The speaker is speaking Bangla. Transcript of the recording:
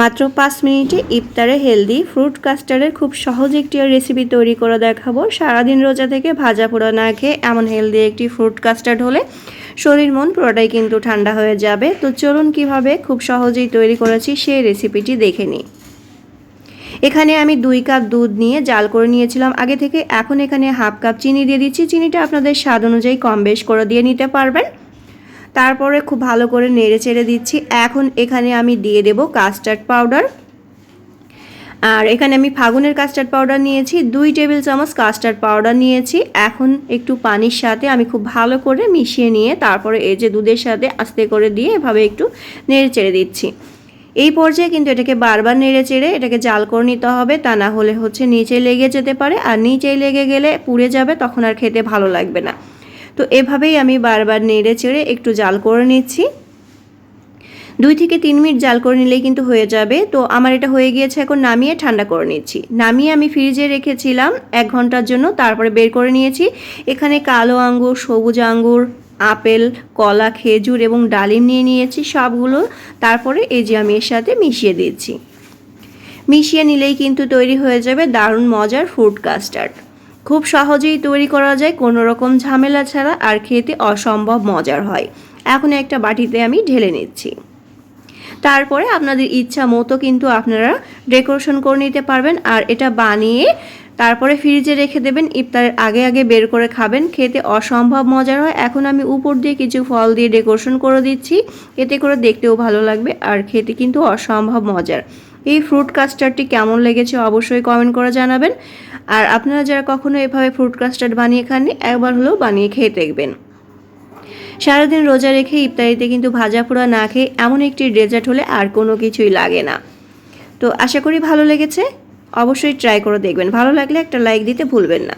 মাত্র পাঁচ মিনিটে ইফতারে হেলদি ফ্রুট কাস্টার্ডের খুব সহজ একটি রেসিপি তৈরি করে দেখাবো। সারাদিন রোজা থেকে ভাজা পোড়া না খেয়ে এমন হেলদি একটি ফ্রুট কাস্টার্ড হলে শরীর মন পুরোটাই কিন্তু ঠান্ডা হয়ে যাবে। তো চলুন কীভাবে খুব সহজেই তৈরি করেছি সেই রেসিপিটি দেখে নিই। এখানে আমি দুই কাপ দুধ নিয়ে জাল করে নিয়েছিলাম। আগে থেকে এখন এখানে হাফ কাপ চিনি দিয়ে দিচ্ছি। চিনিটা আপনাদের স্বাদ অনুযায়ী কম বেশ করে দিয়ে নিতে পারবেন। তারপরে খুব ভালো করে নেড়ে চেড়ে দিচ্ছি। এখন এখানে আমি দিয়ে দেব কাস্টার্ড পাউডার আর এখানে আমি ফাগুনের কাস্টার্ড পাউডার নিয়েছি, দুই টেবিল চামচ কাস্টার্ড পাউডার নিয়েছি। এখন একটু পানির সাথে আমি খুব ভালো করে মিশিয়ে নিয়ে তারপরে এই যে দুধের সাথে আস্তে করে দিয়ে এভাবে একটু নেড়ে চেড়ে দিচ্ছি। এই পর্যায়ে কিন্তু এটাকে বারবার নেড়ে চেড়ে এটাকে জাল করে নিতে হবে, তা না হলে হচ্ছে নিচে লেগে যেতে পারে। আর নিচে লেগে গেলে পুড়ে যাবে, তখন আর খেতে ভালো লাগবে না। তো এভাবেই আমি বারবার নেড়ে চেড়ে একটু জাল করে নিচ্ছি। দুই থেকে তিন মিনিট জাল করে নিলেই কিন্তু হয়ে যাবে। তো আমার এটা হয়ে গিয়েছে, এখন নামিয়ে ঠান্ডা করে নিচ্ছি। নামিয়ে আমি ফ্রিজে রেখেছিলাম এক ঘণ্টার জন্য, তারপরে বের করে নিয়েছি। এখানে কালো আঙ্গুর, সবুজ আঙ্গুর, আপেল, কলা, খেজুর এবং ডালিম নিয়ে নিয়েছি সবগুলো। তারপরে এই যে আমি এর সাথে মিশিয়ে দিচ্ছি মিশিয়ে নিলেই কিন্তু তৈরি হয়ে যাবে দারুণ মজার ফ্রুট কাস্টার্ড খুব সহজেই তৈরি করা যায়, কোনো রকম ঝামেলা ছাড়া আর খেতে অসম্ভব মজার হয়। এখন একটা বাটিতে আমি ঢেলে নিচ্ছি। তারপরে আপনাদের ইচ্ছা মতো কিন্তু আপনারা ডেকোরেশন করে নিতে পারবেন আর এটা বানিয়ে তারপরে ফ্রিজে রেখে দেবেন, ইফতারের আগে আগে বের করে খাবেন, খেতে অসম্ভব মজার হয়। এখন আমি উপর দিয়ে কিছু ফল দিয়ে ডেকোরেশন করে দিচ্ছি, এতে করে দেখতেও ভালো লাগবে আর খেতে কিন্তু অসম্ভব মজার। এই ফ্রুট কাস্টারটি কেমন লেগেছে অবশ্যই কমেন্ট করে জানাবেন। আর আপনারা যারা কখনো এভাবে ফ্রুট কাস্টার্ড বানিয়ে খাননি, একবার হলেও বানিয়ে খেয়ে দেখবেন। সারাদিন রোজা রেখে ইফতারিতে কিন্তু ভাজা পোড়া না খেয়ে এমন একটি ডেজার্ট হলে আর কোনো কিছুই লাগে না। তো আশা করি ভালো লেগেছে। অবশ্যই ট্রাই করে দেখবেন। ভালো লাগলে একটা লাইক দিতে ভুলবেন না।